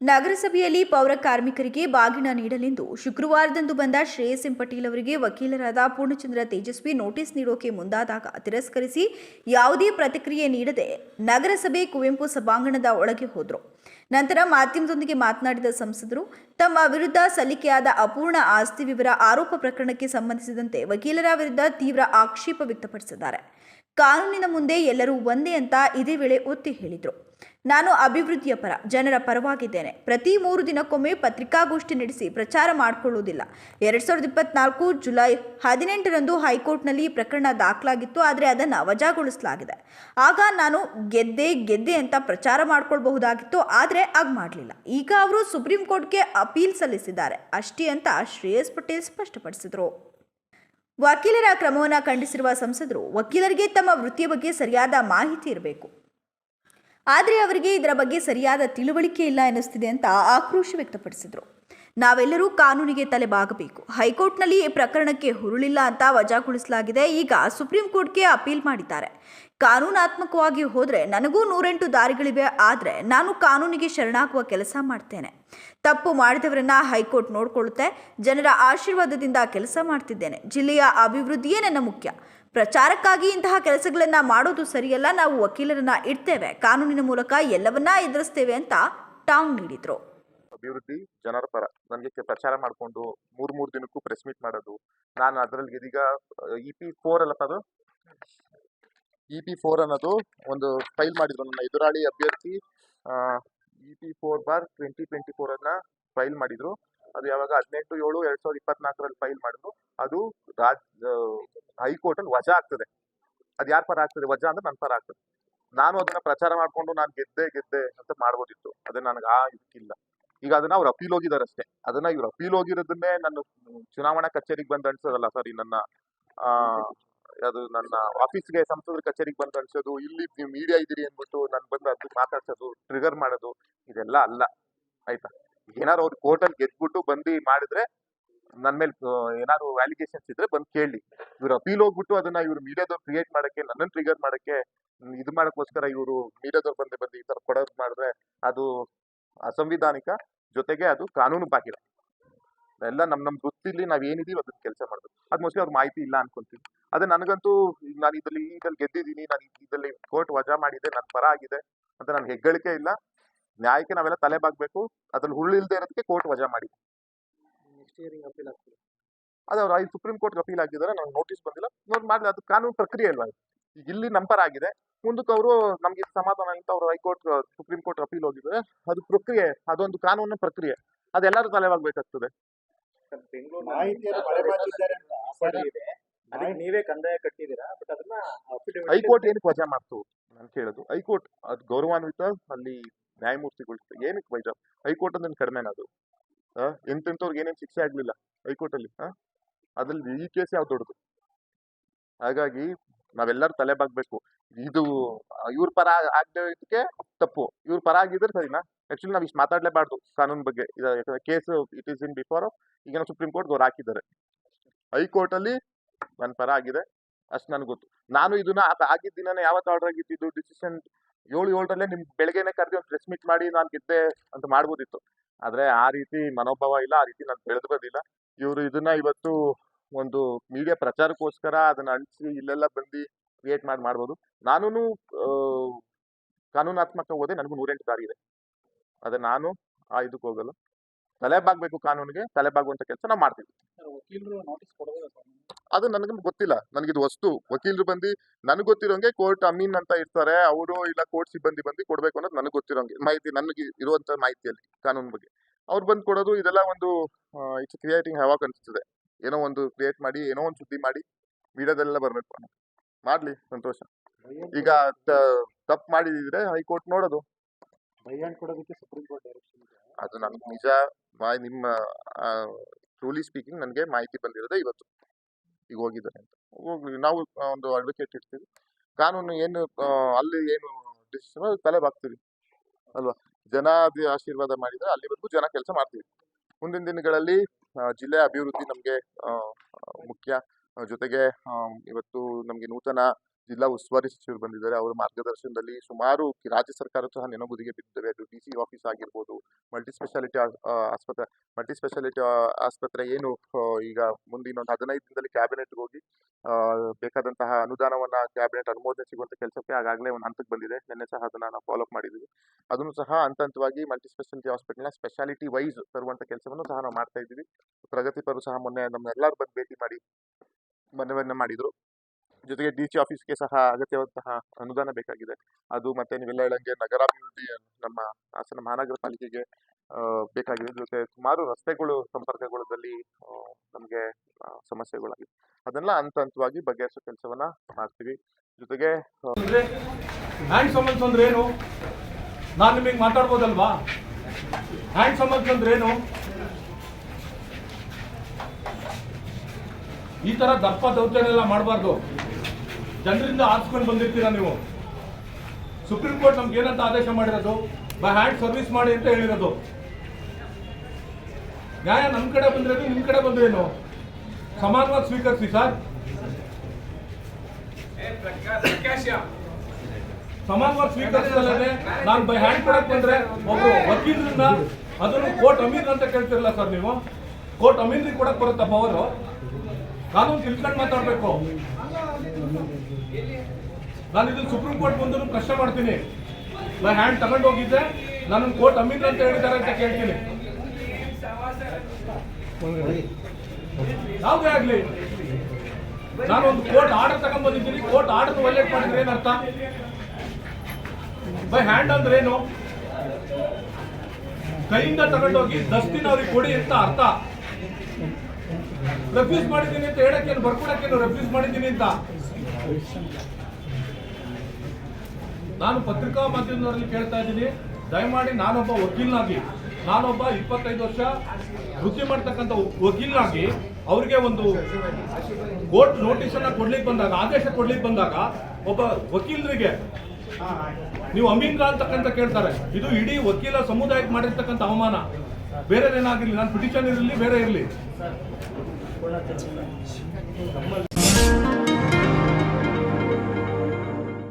ನಗರಸಭೆಯಲ್ಲಿ ಪೌರ ಕಾರ್ಮಿಕರಿಗೆ ಬಾಗಿನ ನೀಡಲೆಂದು ಶುಕ್ರವಾರದಂದು ಬಂದ ಶ್ರೇಯಸ್ ಎಂ ಪಟೇಲ್ ಅವರಿಗೆ ವಕೀಲರಾದ ಪೂರ್ಣಚಂದ್ರ ತೇಜಸ್ವಿ ನೋಟಿಸ್ ನೀಡೋಕೆ ಮುಂದಾದಾಗ ತಿರಸ್ಕರಿಸಿ ಯಾವುದೇ ಪ್ರತಿಕ್ರಿಯೆ ನೀಡದೆ ನಗರಸಭೆ ಕುವೆಂಪು ಸಭಾಂಗಣದ ಒಳಗೆ ಹೋದರು. ನಂತರ ಮಾಧ್ಯಮದೊಂದಿಗೆ ಮಾತನಾಡಿದ ಸಂಸದರು, ತಮ್ಮ ವಿರುದ್ಧ ಸಲ್ಲಿಕೆಯಾದ ಅಪೂರ್ಣ ಆಸ್ತಿ ವಿವರ ಆರೋಪ ಪ್ರಕರಣಕ್ಕೆ ಸಂಬಂಧಿಸಿದಂತೆ ವಕೀಲರ ವಿರುದ್ಧ ತೀವ್ರ ಆಕ್ಷೇಪ ವ್ಯಕ್ತಪಡಿಸಿದ್ದಾರೆ. ಕಾನೂನಿನ ಮುಂದೆ ಎಲ್ಲರೂ ಒಂದೇ ಅಂತ ಇದೇ ವೇಳೆ ಒತ್ತಿ ಹೇಳಿದರು. ನಾನು ಅಭಿವೃದ್ಧಿಯ ಪರ, ಜನರ ಪರವಾಗಿದ್ದೇನೆ. ಪ್ರತಿ ಮೂರು ದಿನಕ್ಕೊಮ್ಮೆ ಪತ್ರಿಕಾಗೋಷ್ಠಿ ನಡೆಸಿ ಪ್ರಚಾರ ಮಾಡಿಕೊಳ್ಳುವುದಿಲ್ಲ. ಎರಡು ಸಾವಿರದ ಇಪ್ಪತ್ನಾಲ್ಕು ಜುಲೈ ಹದಿನೆಂಟರಂದು ಹೈಕೋರ್ಟ್ನಲ್ಲಿ ಪ್ರಕರಣ ದಾಖಲಾಗಿತ್ತು, ಆದರೆ ಅದನ್ನು ವಜಾಗೊಳಿಸಲಾಗಿದೆ. ಆಗ ನಾನು ಗೆದ್ದೆ ಗೆದ್ದೆ ಅಂತ ಪ್ರಚಾರ ಮಾಡ್ಕೊಳ್ಬಹುದಾಗಿತ್ತು, ಆದರೆ ಆಗ ಮಾಡಲಿಲ್ಲ. ಈಗ ಅವರು ಸುಪ್ರೀಂ ಕೋರ್ಟ್ಗೆ ಅಪೀಲ್ ಸಲ್ಲಿಸಿದ್ದಾರೆ. ಅಷ್ಟೇ ಅಂತ ಶ್ರೇಯಸ್ ಪಟೇಲ್ ಸ್ಪಷ್ಟಪಡಿಸಿದರು. ವಕೀಲರ ಕ್ರಮವನ್ನು ಖಂಡಿಸಿರುವ ಸಂಸದರು, ವಕೀಲರಿಗೆ ತಮ್ಮ ವೃತ್ತಿಯ ಬಗ್ಗೆ ಸರಿಯಾದ ಮಾಹಿತಿ ಇರಬೇಕು. ಆದರೆ ಅವರಿಗೆ ಇದರ ಬಗ್ಗೆ ಸರಿಯಾದ ತಿಳುವಳಿಕೆ ಇಲ್ಲ ಎನ್ನಿಸ್ತಿದೆ ಅಂತ ಆಕ್ರೋಶ ವ್ಯಕ್ತಪಡಿಸಿದರು. ನಾವೆಲ್ಲರೂ ಕಾನೂನಿಗೆ ತಲೆ ಬಾಗಬೇಕು ಹೈಕೋರ್ಟ್ನಲ್ಲಿ ಈ ಪ್ರಕರಣಕ್ಕೆ ಹುರುಳಿಲ್ಲ ಅಂತ ವಜಾಗೊಳಿಸಲಾಗಿದೆ. ಈಗ ಸುಪ್ರೀಂ ಕೋರ್ಟ್ಗೆ ಅಪೀಲ್ ಮಾಡಿದ್ದಾರೆ. ಕಾನೂನಾತ್ಮಕವಾಗಿ ಹೋದರೆ ನನಗೂ ನೂರೆಂಟು ದಾರಿಗಳಿವೆ. ಆದರೆ ನಾನು ಕಾನೂನಿಗೆ ಶರಣಾಗುವ ಕೆಲಸ ಮಾಡ್ತೇನೆ. ತಪ್ಪು ಮಾಡಿದವರನ್ನ ಹೈಕೋರ್ಟ್ ನೋಡಿಕೊಳ್ಳುತ್ತೆ. ಜನರ ಆಶೀರ್ವಾದದಿಂದ ಕೆಲಸ ಮಾಡ್ತಿದ್ದೇನೆ. ಜಿಲ್ಲೆಯ ಅಭಿವೃದ್ಧಿಯೇ ನನ್ನ ಮುಖ್ಯ. ಪ್ರಚಾರಕ್ಕಾಗಿ ಇಂತಹ ಕೆಲಸಗಳನ್ನು ಮಾಡೋದು ಸರಿಯಲ್ಲ, ನಾವು ವಕೀಲರನ್ನ ಇಡ್ತೇವೆ. ಕಾನೂನಿನ ಮೂಲಕ ಎಲ್ಲವನ್ನ ಎದುರಿಸ್ತೇವೆ ಅಂತ ಟಾಂಗ್ ನೀಡಿದ್ರು. ಅಭಿವೃದ್ಧಿ ಜನರ ಪರ. ನನಗೆ ಪ್ರಚಾರ ಮಾಡಿಕೊಂಡು ಮೂರ್ ಮೂರು ದಿನಕ್ಕೂ ಪ್ರೆಸ್ ಮೀಟ್ ಮಾಡೋದು. ನಾನು ಅದರಲ್ಲಿ ಇದೀಗ ಇ ಪಿ ಫೋರ್ ಅಲ್ಲಪ್ಪ ಅದು? ಇ ಪಿ ಫೋರ್ ಅನ್ನೋದು ಒಂದು ಫೈಲ್ ಮಾಡಿದ್ರು ನನ್ನ ಎದುರಾಳಿ ಅಭ್ಯರ್ಥಿ E P four bar twenty twenty four ಅನ್ನ ಫೈಲ್ ಮಾಡಿದ್ರು. ಅದು ಯಾವಾಗ ಹದಿನೆಂಟು, ಏಳು, ಎರಡ್ ಸಾವಿರದ ಇಪ್ಪತ್ನಾಲ್ಕರಲ್ಲಿ ಫೈಲ್ ಮಾಡಿದ್ರು. ಅದು ರಾಜ್ ಹೈಕೋರ್ಟ್ ಅಲ್ಲಿ ವಜಾ ಆಗ್ತದೆ. ಅದು ಯಾರ ಪರ ಆಗ್ತದೆ? ವಜಾ ಅಂದ್ರೆ ನನ್ನ ಪರ ಆಗ್ತದೆ. ನಾನು ಅದನ್ನ ಪ್ರಚಾರ ಮಾಡ್ಕೊಂಡು ನಾನು ಗೆದ್ದೆ ಗೆದ್ದೆ ಅಂತ ಮಾಡ್ಬೋದಿತ್ತು. ಅದೇ ನನಗೆ ಆ ಇದಕ್ಕಿಲ್ಲ. ಈಗ ಅದನ್ನ ಅವ್ರು ಅಪೀಲ್ ಹೋಗಿದ್ದಾರೆ ಅಷ್ಟೇ ಅದನ್ನ ಇವ್ರು ಅಪೀಲ್ ಹೋಗಿರೋದನ್ನೇ ನಾನು ಚುನಾವಣಾ ಕಚೇರಿಗೆ ಬಂದು ಅನ್ಸೋದಲ್ಲ ಸಾರಿ ನನ್ನ, ಆ, ಅದು ನನ್ನ ಆಫೀಸ್ಗೆ ಸಂಸದರ ಕಚೇರಿಗೆ ಬಂದು ಅನ್ಸೋದು, ಇಲ್ಲಿ ನೀವು ಮೀಡಿಯಾ ಇದೀರಿ ಅಂದ್ಬಿಟ್ಟು ನನ್ ಬಂದು ಅದು ಮಾತಾಡ್ಸೋದು ಟ್ರಿಗರ್ ಮಾಡೋದು, ಇದೆಲ್ಲ ಅಲ್ಲ. ಆಯ್ತಾ? ಏನಾರು ಅವ್ರು ಕೋರ್ಟಲ್ಲಿ ಗೆದ್ಬಿಟ್ಟು ಬಂದು ಮಾಡಿದ್ರೆ ನನ್ ಮೇಲೆ ಏನಾದ್ರು ವ್ಯಾಲಿಗೇಷನ್ಸ್ ಇದ್ರೆ ಬಂದು ಕೇಳಿ. ಇವ್ರು ಅಪೀಲ್ ಹೋಗ್ಬಿಟ್ಟು ಅದನ್ನ ಇವ್ರು ಮೀಡಿಯಾದವ್ರು ಕ್ರಿಯೇಟ್ ಮಾಡಕ್ಕೆ ನನ್ನನ್ನು ಟ್ರಿಗರ್ ಮಾಡಕ್ಕೆ ಇದು ಮಾಡಕ್ಕೋಸ್ಕರ ಇವರು ಮೀಡಿಯಾದವ್ರು ಬಂದು ಬಂದು ಈ ತರ ಕೊಡೋದು ಮಾಡಿದ್ರೆ ಅದು ಅಸಂವಿಧಾನಿಕ, ಜೊತೆಗೆ ಅದು ಕಾನೂನು ಬಾಹಿರ. ಎಲ್ಲ ನಮ್ ನಮ್ ವೃತ್ತಿಲಿ ನಾವ್ ಏನಿದೀವಿ ಅದನ್ನ ಕೆಲಸ ಮಾಡೋದು. ಅದ್ ಮೋಸ್ಟ್ಲಿ ಅವ್ರ ಮಾಹಿತಿ ಇಲ್ಲ ಅನ್ಕೊಂತೀನಿ. ಅದೇ ನನಗಂತೂ ನಾನು ಇದ್ರಲ್ಲಿ ಇದ್ರಲ್ಲಿ ಗೆದ್ದಿದ್ದೀನಿ, ನಾನು ಇದ್ರಲ್ಲಿ ಕೋರ್ಟ್ ವಜಾ ಮಾಡಿದೆ ನನ್ನ ಪರ ಆಗಿದೆ ಅಂತ ನಾನು ಹೆಗ್ಗಳಿಕೆ ಇಲ್ಲ. ನ್ಯಾಯಕ್ಕೆ ನಾವೆಲ್ಲ ತಲೆ ಬಾಗ್ಬೇಕು. ಅದ್ರಲ್ಲಿ ಹುಳ್ಳಿಲ್ದೇ ಇರೋದಕ್ಕೆ ಕೋರ್ಟ್ ವಜಾ ಮಾಡಿ ನೆಕ್ಸ್ಟ್ ಇಯರಿಂಗ್ ಅಪೀಲ್ ಆಗ್ತದೆ. ಅದು ಅವ್ರು ಐದು ಸುಪ್ರೀಂ ಕೋರ್ಟ್ ಅಪೀಲ್ ಆಗಿದ್ದಾರೆ ನಂಗೆ ನೋಟಿಸ್ ಬಂದಿಲ್ಲ. ನೋಡಿ ಮಾಡ್ಲಿ ಅದು ಕಾನೂನು ಪ್ರಕ್ರಿಯೆ ಅಲ್ವಾ ಈಗ ಇಲ್ಲಿ ನಂಬರ್ ಆಗಿದೆ. ಮುಂದಕ್ಕೆ ಅವರು ನಮ್ಗೆ ಸಮಾಧಾನ ಅಂತ ಅವರು ಹೈಕೋರ್ಟ್ ಸುಪ್ರೀಂ ಕೋರ್ಟ್ ಅಪೀಲ್ ಹೋಗಿದ್ದಾರೆ ಅದು ಪ್ರಕ್ರಿಯೆ ಅದೊಂದು ಕಾನೂನು ಪ್ರಕ್ರಿಯೆ. ಅದೆಲ್ಲರೂ ತಲೆವಾಗಬೇಕಾಗ್ತದೆ. ನೀವೇ ಕಂದಾಯ ಕಟ್ಟಿದ್ದೀರಾ? ಬಟ್ ಅದನ್ನ ಹೈಕೋರ್ಟ್ ಏನಕ್ಕೆ ವಜಾ ಮಾಡ್ತು ನಾನು ಕೇಳೋದು? ಹೈಕೋರ್ಟ್ ಅದು ಗೌರವಾನ್ವಿತ ಅಲ್ಲಿ ನ್ಯಾಯಮೂರ್ತಿಗಳು ಏನಕ್ಕೆ ವಜಾ ಹೈಕೋರ್ಟ್ ಅಂದ್ರೆ ಕಡಿಮೆನ ಅದು? ಎಂತೆಂಥವ್ರಿಗೆ ಏನೇನು ಶಿಕ್ಷೆ ಆಗಲಿಲ್ಲ ಹೈಕೋರ್ಟ್ ಅಲ್ಲಿ ಆ? ಅದ್ರಲ್ಲಿ ಈ ಕೇಸ್ ಯಾವ್ದು ದೊಡ್ಡದು? ಹಾಗಾಗಿ ನಾವೆಲ್ಲರೂ ತಲೆ ಬಾಗ್ಬೇಕು. ಇದು ಇವ್ರ ಪರ ಆಗದಕ್ಕೆ ತಪ್ಪು. ಇವ್ರ ಪರ ಆಗಿದ್ರೆ ಸರಿನಾ? ಆಕ್ಚುಲಿ ನಾವು ಇಷ್ಟು ಮಾತಾಡ್ಲೇಬಾರ್ದು ಕಾನೂನು ಬಗ್ಗೆ. Case it is in before ಈಗ ಸುಪ್ರೀಂ ಕೋರ್ಟ್ ಅವ್ರು ಹಾಕಿದ್ದಾರೆ. ಹೈಕೋರ್ಟ್ ಅಲ್ಲಿ ನನ್ನ ಪರ ಆಗಿದೆ. ಅಷ್ಟು ನನಗೆ ಗೊತ್ತು. ನಾನು ಇದನ್ನ ಆಗಿದ್ದ ದಿನನೇ ಯಾವತ್ತು ಆರ್ಡರ್ ಆಗಿದ್ದು ಡಿಸಿಷನ್ ಏಳು ಏಳರಲ್ಲೇ ನಿಮ್ ಬೆಳಗ್ಗೆನೆ ಕರೆದು ಒಂದು ಪ್ರೆಸ್ ಮೀಟ್ ಮಾಡಿ ನಾನು ಗೆದ್ದೆ ಅಂತ ಮಾಡ್ಬೋದಿತ್ತು. ಆದ್ರೆ ಆ ರೀತಿ ಮನೋಭಾವ ಇಲ್ಲ, ಆ ರೀತಿ ನಾನು ಬೆಳೆದು ಇವರು ಇದನ್ನ ಇವತ್ತು ಒಂದು ಮೀಡಿಯಾ ಪ್ರಚಾರಕ್ಕೋಸ್ಕರ ಅದನ್ನ ಅಂಟಿಸಿ ಇಲ್ಲೆಲ್ಲ ಬಂದು ಕ್ರಿಯೇಟ್ ಮಾಡಿ, ಮಾಡ್ಬೋದು. ನಾನು ಕಾನೂನಾತ್ಮಕ ಹೋದೆ, ನನಗೂ ನೂರೆಂಟು ದಾರಿ ಇದೆ. ಅದೇ ನಾನು ಆ ಇದಕ್ಕೆ ಹೋಗಲ್ಲ ತಲೆ ಬಾಗ್ಬೇಕು ಕಾನೂನಿಗೆ ತಲೆ ಬಾಗುವಂತ ಕೆಲಸ ನಾವು ಮಾಡ್ತೀವಿ. ಅದು ನನಗೆ ಗೊತ್ತಿಲ್ಲ. ನನಗಿದು ವಸ್ತು. ವಕೀಲರು ಬಂದು ನನಗೆ ಗೊತ್ತಿರೋಂಗೆ ಕೋರ್ಟ್ ಅಮೀನ್ ಅಂತ ಇರ್ತಾರೆ ಅವರು ಇಲ್ಲ ಕೋರ್ಟ್ ಸಿಬ್ಬಂದಿ ಬಂದು ಕೊಡ್ಬೇಕು ಅನ್ನೋದು ನನಗೆ ಗೊತ್ತಿರೋಂಗೆ ಮಾಹಿತಿ ನನಗೆ ಇರುವಂತ ಮಾಹಿತಿಯಲ್ಲಿ ಕಾನೂನು ಬಗ್ಗೆ. ಅವ್ರು ಬಂದು ಕೊಡೋದು ಇದೆಲ್ಲ ಒಂದು ಇಟ್ಸ್ ಕ್ರಿಯೇಟಿಂಗ್ ಹವಾಕ್ ಅನಿಸ್ತದೆ ಏನೋ ಒಂದು ಕ್ರಿಯೇಟ್ ಮಾಡಿ ಏನೋ ಒಂದು ಸುದ್ದಿ ಮಾಡಿ ಮೀಡಿಯಾದಲ್ಲೆಲ್ಲ ಬರಬೇಕು ಮಾಡ್ಲಿ ಸಂತೋಷ. ಈಗ ತಪ್ಪು ಮಾಡಿದ್ರೆ ಹೈಕೋರ್ಟ್ ನೋಡೋದು. ಅದು ನನಗೆ ನಿಜ. ಮಾ- ನಿಮ್ಮ ಟ್ರೂಲಿ ಸ್ಪೀಕಿಂಗ್ ನನಗೆ ಮಾಹಿತಿ ಬಂದಿರೋದೇ ಇವತ್ತು. ಈಗ ಹೋಗಿದ್ದಾರೆ ಅಂತ. ಹೋಗ್ಲಿ ನಾವು ಒಂದು ಅಡ್ವೊಕೇಟ್ ಇರ್ತೀವಿ. ಕಾನೂನು ಏನು ಅಲ್ಲಿ ಏನು ಡಿಸಿಷನ್ ತಲೆ ಬಾಗ್ತೀವಿ ಅಲ್ವಾ? ಜನ ಆಶೀರ್ವಾದ ಮಾಡಿದರೆ ಅಲ್ಲಿವರೆಗೂ ಜನ ಕೆಲಸ ಮಾಡ್ತೀವಿ. ಮುಂದಿನ ದಿನಗಳಲ್ಲಿ ಜಿಲ್ಲೆ ಅಭಿವೃದ್ಧಿ ನಮಗೆ ಮುಖ್ಯ. ಜೊತೆಗೆ ಇವತ್ತು ನಮಗೆ ನೂತನ ಜಿಲ್ಲಾ ಉಸ್ತುವಾರಿ ಸಚಿವರು ಬಂದಿದ್ದಾರೆ. ಅವರ ಮಾರ್ಗದರ್ಶನದಲ್ಲಿ ಸುಮಾರು ರಾಜ್ಯ ಸರ್ಕಾರ ಸಹ ನೆನಗುದಿಗೆ ಬಿದ್ದಿದೆ ಅದು ಡಿ ಸಿ ಆಫೀಸ್ ಆಗಿರ್ಬೋದು ಮಲ್ಟಿ ಸ್ಪೆಷಾಲಿಟಿ ಆಸ್ಪತ್ರೆ ಮಲ್ಟಿ ಸ್ಪೆಷಾಲಿಟಿ ಆಸ್ಪತ್ರೆ ಏನು ಈಗ ಮುಂದಿನ ಒಂದು ಹದಿನೈದು ದಿನದಲ್ಲಿ ಕ್ಯಾಬಿನೆಟ್ಗೆ ಹೋಗಿ ಬೇಕಾದಂತಹ ಅನುದಾನವನ್ನ ಕ್ಯಾಬಿನೆಟ್ ಅನುಮೋದನೆ ಸಿಗುವಂತ ಕೆಲಸಕ್ಕೆ ಆಗಾಗಲೇ ಒಂದು ಹಂತಕ್ಕೆ ಬಂದಿದೆ. ನಿನ್ನೆ ಸಹ ಅದನ್ನ ನಾವು ಫಾಲೋ ಅಪ್ ಮಾಡಿದ್ದೀವಿ. ಅದನ್ನು ಸಹ ಹಂತ ಹಂತವಾಗಿ ಮಲ್ಟಿ ಸ್ಪೆಷಾಲಿಟಿ ಹಾಸ್ಪಿಟಲ್ನ ಸ್ಪೆಷಾಲಿಟಿ ವೈಸ್ ತರುವಂತ ಕೆಲಸವನ್ನು ಸಹ ನಾವು ಮಾಡ್ತಾ ಇದ್ದೀವಿ. ಪ್ರಗತಿಪರು ಸಹ ಮೊನ್ನೆ ನಮ್ಮೆಲ್ಲರೂ ಬಂದು ಭೇಟಿ ಮಾಡಿ ಮನವಿಯನ್ನ ಮಾಡಿದ್ರು. ಜೊತೆಗೆ ಡಿ ಸಿ ಆಫೀಸ್ಗೆ ಸಹ ಅಗತ್ಯವಾದಂತಹ ಅನುದಾನ ಬೇಕಾಗಿದೆ. ಅದು ಮತ್ತೆ ನೀವೆಲ್ಲ ಹೇಳಂಗೆ ನಗರಾಭಿವೃದ್ಧಿ ನಮ್ಮ ಹಾಸನ ಮಹಾನಗರ ಪಾಲಿಕೆಗೆ ಬೇಕಾಗಿದೆ. ಜೊತೆ ಸುಮಾರು ರಸ್ತೆಗಳು ಸಂಪರ್ಕಗಳಲ್ಲಿ ನಮಗೆ ಸಮಸ್ಯೆಗಳಾಗಿದೆ ಅದನ್ನೆಲ್ಲ ಹಂತ ಹಂತವಾಗಿ ಬಗೆಹರಿಸೋ ಕೆಲಸವನ್ನ ಮಾಡ್ತೀವಿ. ಜೊತೆಗೆ ಹ್ಯಾಂಡ್ ಸಮನ್ಸ್ ಅಂದ್ರೆ ಏನು? ನಾನು ನಿಮಗೆ ಮಾತಾಡ್ಬೋದಲ್ವಾ? ಹ್ಯಾಂಡ್ ಸಮನ್ಸ್ ಅಂದ್ರೆ ಏನು? ಈ ತರ ದಪ್ಪ ದೌರ್ಜನ್ಯ ಮಾಡಬಾರ್ದು. ಜನರಿಂದ ಆರಿಸ್ಕೊಂಡು ಬಂದಿರ್ತೀರಾ ನೀವು? ಸುಪ್ರೀಂ ಕೋರ್ಟ್ ನಮ್ಗೆ ಏನಂತ ಆದೇಶ ಮಾಡಿರೋದು? ಬೈ ಹ್ಯಾಂಡ್ ಸರ್ವಿಸ್ ಮಾಡಿ ಅಂತ ಹೇಳಿರೋದು. ನ್ಯಾಯ ನಮ್ಮ ಕಡೆ ಬಂದ್ರೆ ನಿಮ್ಮ ಕಡೆ ಬಂದ್ರೇನು ಸಮಾನವಾಗಿ ಸ್ವೀಕರಿಸಿ ಸರ್. ಸಮಾನವಾಗಿ ಸ್ವೀಕರಿಸಲೇ ನಾನು ಬೈ ಹ್ಯಾಂಡ್ ಕೊಡಕ್ ಬಂದ್ರೆ ಒಬ್ಬ ವಕೀಲರಿಂದ ಅದನ್ನು ಕೋರ್ಟ್ ಅಮೀರ್ ಅಂತ ಕೇಳ್ತಿರಲ್ಲ ಸರ್ ನೀವು? ಕೋರ್ಟ್ ಅಮೀರ್ ಕೊಡಕ್ ಬರುತ್ತಾ ಪವರು ಕಾನೂನು ತಿಳ್ಕೊಂಡು ಮಾತಾಡ್ಬೇಕು. ನಾನು ಇದನ್ನ ಸುಪ್ರೀಂ ಕೋರ್ಟ್ ಬಂದು ಪ್ರಶ್ನೆ ಮಾಡ್ತೀನಿ. ಬೈ ಹ್ಯಾಂಡ್ ತಗೊಂಡು ಹೋಗಿದ್ದೆ. ನಾನು ಕೋರ್ಟ್ ಅಮೀರ್ ಅಂತ ಹೇಳಿದ್ದಾರೆ ಅಂತ ಕೇಳ್ತೀನಿ. ಯಾವುದೇ ಆಗ್ಲಿ. ನಾನು ಒಂದು ಕೋರ್ಟ್ ಆರ್ಡರ್ ತಗೊಂಡ್ಬಂದಿದ್ದೀನಿ ಕೋರ್ಟ್ ಆರ್ಡರ್ ವೈಲೇಟ್ ಮಾಡಿದ್ರೆ ಏನರ್ಥ ಬೈ ಹ್ಯಾಂಡ್ ಅಂದ್ರೆ ಏನು? ಕೈಯಿಂದ ತಗೊಂಡೋಗಿ ದಸ್ತಿನ ಅವ್ರಿಗೆ ಕೊಡಿ ಅಂತ ಅರ್ಥ. ರೆಫ್ಯೂಸ್ ಮಾಡಿದ್ದೀನಿ ಅಂತ ಹೇಳಕ್ಕೇನು, ಬರ್ಕೊಡಕ್ಕೇನು ರೆಫ್ಯೂಸ್ ಮಾಡಿದ್ದೀನಿ ಅಂತ? ನಾನು ಪತ್ರಿಕಾ ಮಾಧ್ಯಮದವರಲ್ಲಿ ಕೇಳ್ತಾ ಇದ್ದೀನಿ. ದಯಮಾಡಿ ನಾನೊಬ್ಬ ವಕೀಲನಾಗಿ, ನಾನೊಬ್ಬ ಇಪ್ಪತ್ತೈದು ವರ್ಷ ವೃತ್ತಿ ಮಾಡ್ತಕ್ಕಂಥ ವಕೀಲನಾಗಿ ಅವರಿಗೆ ಒಂದು ಕೋರ್ಟ್ ನೋಟಿಸ್ ಅನ್ನ ಕೊಡ್ಲಿಕ್ಕೆ ಬಂದಾಗ, ಆದೇಶ ಕೊಡ್ಲಿಕ್ಕೆ ಬಂದಾಗ ಒಬ್ಬ ವಕೀಲರಿಗೆ ನೀವು ಅಮೀನ್ಗ ಅಂತಕ್ಕಂತ ಕೇಳ್ತಾರೆ. ಇದು ಇಡೀ ವಕೀಲ ಸಮುದಾಯಕ್ಕೆ ಮಾಡಿರ್ತಕ್ಕಂಥ ಅವಮಾನ. ಬೇರೆ ಏನಾಗಿರ್ಲಿ ನಾನು ಪಿಟಿಷನ್ ಇರಲಿ, ಬೇರೆ ಇರಲಿ. こうなっちゃうんですか。